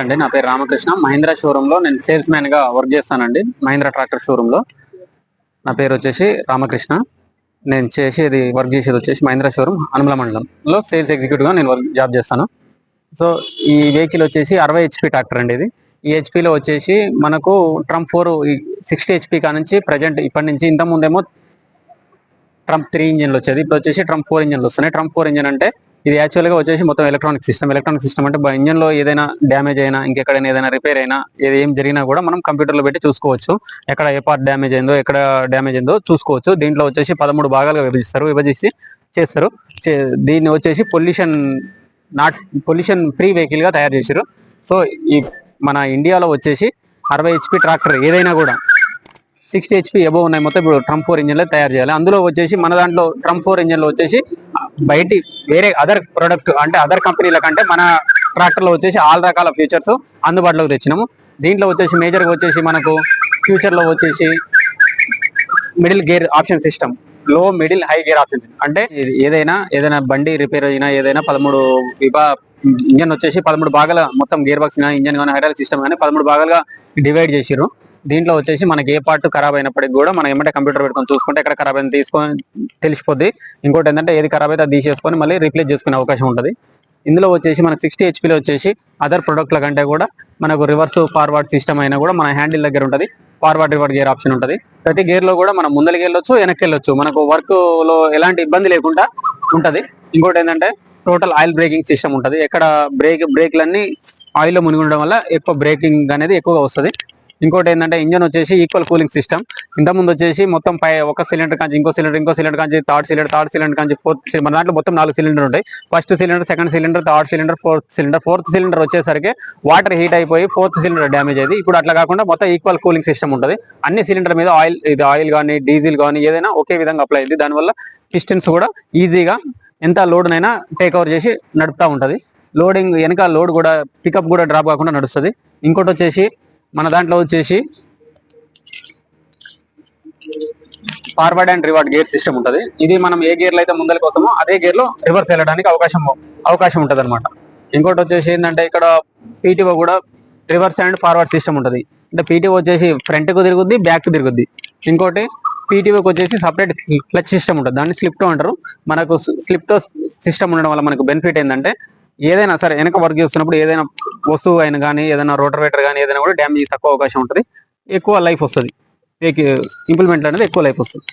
అండి. నా పేరు రామకృష్ణ. మహీంద్రా షోరూమ్లో నేను సేల్స్ మ్యాన్గా వర్క్ చేస్తానండి. మహీంద్రా ట్రాక్టర్ షోరూంలో. నా పేరు వచ్చేసి రామకృష్ణ. నేను చేసేది వర్క్ చేసేది వచ్చేసి మహీంద్రా షోరూమ్ అనుమల మండలంలో సేల్స్ ఎగ్జిక్యూటివ్గా నేను వర్క్ జాబ్ చేస్తాను. సో ఈ వెహికల్ వచ్చేసి అరవై హెచ్పి ట్రాక్టర్ అండి ఇది. ఈ హెచ్పిలో వచ్చేసి మనకు ట్రంప్ ఫోర్ సిక్స్టీ హెచ్పి కా నుంచి ప్రజెంట్ ఇప్పటి నుంచి ఇంతకుముందేమో ట్రంప్ త్రీ ఇంజన్లు వచ్చేది. ఇప్పుడు వచ్చేసి ట్రంప్ ఫోర్ ఇంజన్లు వస్తున్నాయి. ట్రంప్ ఫోర్ ఇంజిన్ అంటే ఇది యాక్చువల్గా వచ్చేసి మొత్తం ఎలక్ట్రానిక్ సిస్టమ్ ఎలక్ట్రానిక్ సిస్టమ్ అంటే ఇంజన్లో ఏదైనా డ్యామేజ్ అయినా ఇంకెక్కడైనా ఏదైనా రిపేర్ అయినా ఏది ఏం జరిగినా కూడా మనం కంప్యూటర్లో పెట్టి చూసుకోవచ్చు. ఎక్కడ ఏ పార్ట్ డ్యామేజ్ అయిందో ఎక్కడ డ్యామేజ్ అయిందో చూసుకోవచ్చు. దీంట్లో వచ్చేసి పదమూడు భాగాలుగా విభజిస్తారు. విభజిస్తే చేస్తారు. చే- దీన్ని వచ్చేసి పొల్యూషన్ నాట్ పొల్యూషన్ ఫ్రీ వెహికల్గా తయారు చేశారు. సో ఈ మన ఇండియాలో వచ్చేసి అరవై హెచ్పి ట్రాక్టర్ ఏదైనా కూడా సిక్స్టీ హెచ్పి ఎబో ఉన్నాయి. మొత్తం ఇప్పుడు ట్రంప్ ఫోర్ ఇంజన్లో తయారు చేయాలి. అందులో వచ్చేసి మన దాంట్లో ట్రంప్ ఫోర్ ఇంజిన్లో వచ్చేసి బయటి వేరే అదర్ ప్రొడక్ట్ అంటే అదర్ కంపెనీల కంటే మన ట్రాక్టర్లో వచ్చేసి ఆల్ రకాల ఫీచర్స్ అందుబాటులోకి తెచ్చినాము. దీంట్లో వచ్చేసి మేజర్గా వచ్చేసి మనకు ఫ్యూచర్లో వచ్చేసి మిడిల్ గేర్ ఆప్షన్ సిస్టమ్లో మిడిల్ హై గేర్ ఆప్షన్ అంటే ఏదైనా ఏదైనా బండి రిపేర్ అయినా ఏదైనా పదమూడు విభా ఇంజన్ వచ్చేసి పదమూడు భాగాల మొత్తం గేర్ బాక్స్ ఇంజన్ కానీ హైడ్రాలిక్ సిస్టమ్ కానీ పదమూడు భాగాలుగా డివైడ్ చేసిర్రు. దీంట్లో వచ్చేసి మనకి ఏ పార్ట్ ఖరాబ్ అయినప్పటికి కూడా మనం ఏమంటే కంప్యూటర్ పెట్టుకొని చూసుకుంటే ఎక్కడ ఖరాబ్ అయిన తీసుకొని తెలిసిపోద్ది. ఇంకోటి ఏంటంటే ఏది ఖరాబ్ అయితే అది తీసేసుకొని మళ్ళీ రీప్లేస్ చేసుకునే అవకాశం ఉంటుంది. ఇందులో వచ్చేసి మనకు సిక్స్టీ హెచ్పీలో వచ్చేసి అదర్ ప్రొడక్ట్ల కంటే కూడా మనకు రివర్స్ ఫార్వర్డ్ సిస్టమ్ అయినా కూడా మన హ్యాండిల్ దగ్గర ఉంటుంది. ఫార్వర్డ్ రివర్డ్ గేర్ ఆప్షన్ ఉంటుంది. ప్రతి గేర్లో కూడా మనం ముందరికి వెళ్ళొచ్చు వెనక్కి వెళ్ళొచ్చు. మనకు వర్క్లో ఎలాంటి ఇబ్బంది లేకుండా ఉంటది. ఇంకోటి ఏంటంటే టోటల్ ఆయిల్ బ్రేకింగ్ సిస్టమ్ ఉంటుంది. ఎక్కడ బ్రేక్ బ్రేక్లన్నీ ఆయిల్లో మునిగి ఉండడం వల్ల ఎక్కువ బ్రేకింగ్ అనేది ఎక్కువగా వస్తుంది. ఇంకోటి ఏంటంటే ఇంజన్ వచ్చేసి ఈక్వల్ కూలింగ్ సిస్టమ్ ఇంతకుముందు ముందు వచ్చేసి మొత్తం పై ఒక సిలిండర్ కాంచి ఇంకో సిలిండర్ ఇంకో సిలిండర్ కాంచి థర్డ్ సిలిండర్ థర్డ్ సిలిండర్ కాంచి ఫోర్త్ మన దాంట్లో మొత్తం నాలుగు సిలిండర్ ఉంటాయి. First cylinder second cylinder third cylinder fourth cylinder fourth cylinder వచ్చేసరికి వాటర్ హీట్ అయిపోయి ఫోర్త్ సిలిండర్ డ్యామేజ్ అయింది ఇప్పుడు అట్లా కాకుండా మొత్తం ఈక్వల్ కూలింగ్ సిస్టమ్ ఉంటుంది. అన్ని సిలిండర్ మీద ఆయిల్ ఇది ఆయిల్ కానీ డీజిల్ కానీ ఏదైనా ఒకే విధంగా అప్లై అయింది దానివల్ల పిస్టన్స్ కూడా ఈజీగా ఎంత లోడ్నైనా టేక్ ఓవర్ చేసి నడుపుతూ ఉంటుంది. లోడింగ్ వెనక లోడ్ కూడా పికప్ కూడా డ్రాప్ కాకుండా నడుస్తుంది. ఇంకోటి వచ్చేసి మన దాంట్లో వచ్చేసి forward and reverse gear system ఉంటుంది. ఇది మనం ఏ గేర్లో అయితే ముందరికి వస్తామో అదే గేర్లో రివర్స్ వెళ్ళడానికి అవకాశం అవకాశం ఉంటుంది అనమాట ఇంకోటి వచ్చేసి ఏంటంటే ఇక్కడ పీటీఓ కూడా రివర్స్ అండ్ ఫార్వర్డ్ సిస్టమ్ ఉంటుంది. అంటే పీటీఓ వచ్చేసి ఫ్రంట్కు తిరుగుద్ది బ్యాక్ తిరుగుద్ది. ఇంకోటి పీటీఓకి వచ్చేసి సపరేట్ క్లచ్ సిస్టమ్ ఉంటుంది. దాన్ని స్లిప్ టో అంటారు. మనకు స్లిప్ టో సిస్టమ్ ఉండడం వల్ల మనకు బెనిఫిట్ ఏంటంటే ఏదైనా సరే వెనక వర్క్ చేస్తున్నప్పుడు ఏదైనా వస్తువు అయినా కానీ ఏదైనా రోటర్వేటర్ కానీ ఏదైనా కూడా డ్యామేజ్ తక్కువ అవకాశం ఉంటుంది. ఎక్కువ లైఫ్ వస్తుంది. ఇంప్లిమెంట్ అనేది ఎక్కువ లైఫ్ వస్తుంది.